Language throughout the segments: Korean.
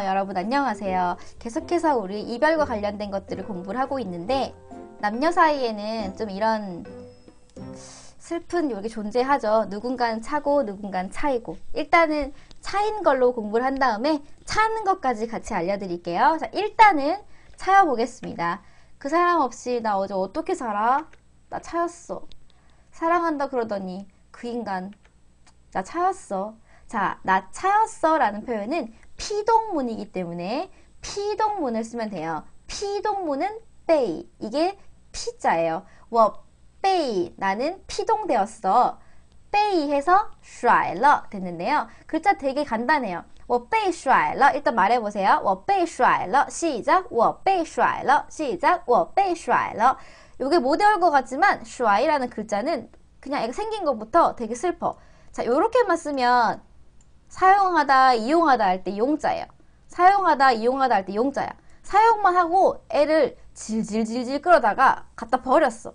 어, 여러분 안녕하세요. 계속해서 우리 이별과 관련된 것들을 공부를 하고 있는데 남녀 사이에는 좀 이런 슬픈 요게 존재하죠. 누군가는 차고 누군가는 차이고 일단은 차인 걸로 공부를 한 다음에 차는 것까지 같이 알려드릴게요. 자, 일단은 차여보겠습니다. 그 사람 없이 나 어제 어떻게 살아? 나 차였어. 사랑한다 그러더니 그 인간 나 차였어. 자, 나 차였어 라는 표현은 피동문이기 때문에 피동문을 쓰면 돼요. 피동문은 빼이. 이게 피자예요. 워 빼이. 나는 피동되었어. 빼이 해서 甩了 됐는데요. 글자 되게 간단해요. 我被甩了 일단 말해보세요. 我被甩了 시작 我被甩了 시작 我被甩了 요게 못 외울 것 같지만 甩라는 글자는 그냥 애가 생긴 것부터 되게 슬퍼. 자 요렇게만 쓰면 사용하다, 이용하다 할 때 용자예요. 사용하다, 이용하다 할 때 용자야. 사용만 하고 애를 질질질질 끌어다가 갖다 버렸어.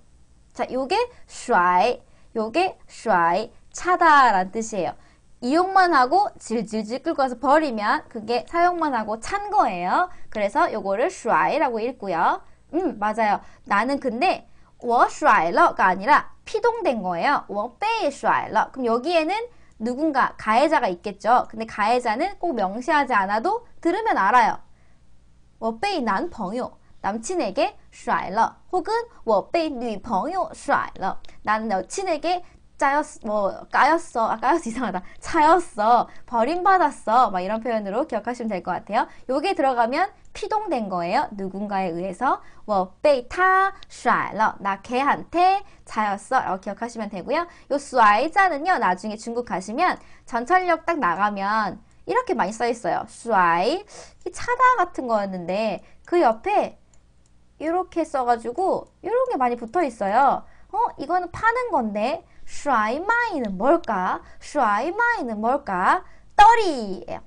자, 요게 甩, 요게 甩, 차다라는 뜻이에요. 이용만 하고 질질질 끌고 가서 버리면 그게 사용만 하고 찬 거예요. 그래서 요거를 甩라고 읽고요. 음, 맞아요. 나는 근데 我甩了가 아니라 피동된 거예요. 我被甩了. 그럼 여기에는 누군가 가해자가 있겠죠. 근데 가해자는 꼭 명시하지 않아도 들으면 알아요. 我被男朋友 남친에게 甩了 혹은 我被女朋友甩了 나는 여친에게 짜였어, 뭐, 까였어. 아, 까였어. 이상하다. 차였어. 버림받았어. 막 이런 표현으로 기억하시면 될 것 같아요. 요게 들어가면 피동된 거예요. 누군가에 의해서. 뭐, 베이타, 샤러. 나 걔한테 차였어. 라고 기억하시면 되고요. 요 쏴이 자는요. 나중에 중국 가시면 전철역 딱 나가면 이렇게 많이 써있어요. 쏴이. 이 차다 같은 거였는데 그 옆에 이렇게 써가지고 이런 게 많이 붙어 있어요. 어, 이거는 파는 건데 슈아이마이는 뭘까? 슈아이마이는 뭘까? 떨이예요.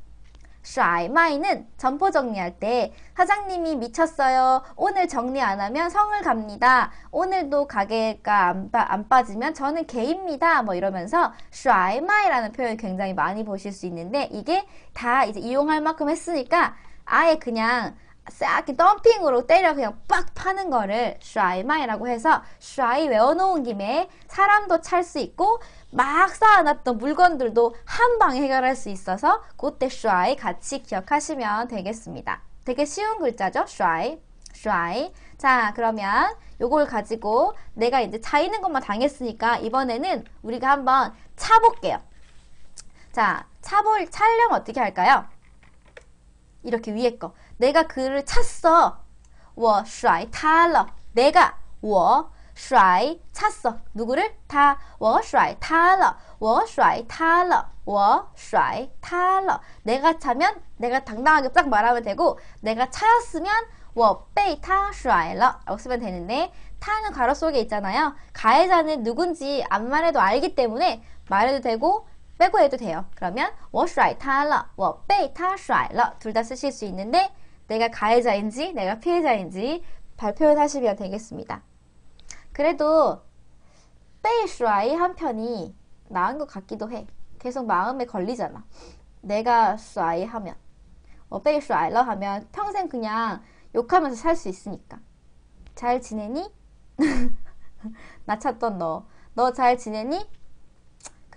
슈아이마이는 점포 정리할 때 사장님이 미쳤어요. 오늘 정리 안 하면 성을 갑니다. 오늘도 가게가 안, 빠, 안 빠지면 저는 개입니다. 뭐 이러면서 슈아이마이라는 표현 굉장히 많이 보실 수 있는데 이게 다 이제 이용할 만큼 했으니까 아예 그냥 싹 덤핑으로 때려 그냥 빡 파는 거를 슈아이마이라고 해서 슈아이 외워놓은 김에 사람도 찰 수 있고 막 쌓아놨던 물건들도 한 방에 해결할 수 있어서 그때 슈아이 같이 기억하시면 되겠습니다. 되게 쉬운 글자죠? 슈아이. 슈아이. 자, 그러면 요걸 가지고 내가 이제 차이는 것만 당했으니까 이번에는 우리가 한번 차볼게요. 자, 차볼, 촬영 어떻게 할까요? 이렇게 위에 거. 내가 그를 찼어. 我甩他了. 내가 我甩 찼어. 누구를? 다. 我甩他了. 我甩他了. 我甩他了. 내가 차면 내가 당당하게 딱 말하면 되고 내가 차였으면 我被他甩了 라고 쓰면 되는데 타는 가로 속에 있잖아요. 가해자는 누군지 안 말해도 알기 때문에 말해도 되고 빼고 해도 돼요. 그러면 我甩他了,我被他甩了. 둘 다 쓰실 수 있는데 내가 가해자인지 내가 피해자인지 발표를 하시면 되겠습니다. 그래도 被甩 한 편이 나은 것 같기도 해. 계속 마음에 걸리잖아. 내가 甩 하면 我被甩了 하면 평생 그냥 욕하면서 살 수 있으니까. 잘 지내니? 나 찾던 너. 너 잘 지내니?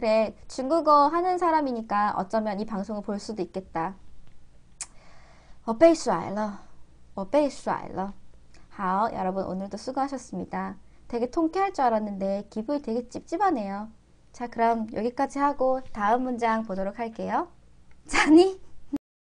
그래, 중국어 하는 사람이니까 어쩌면 이 방송을 볼 수도 있겠다. 我被甩了.我被甩了.好, 여러분 오늘도 수고하셨습니다. 되게 통쾌할 줄 알았는데 기분이 되게 찝찝하네요. 자, 그럼 여기까지 하고 다음 문장 보도록 할게요. 자니?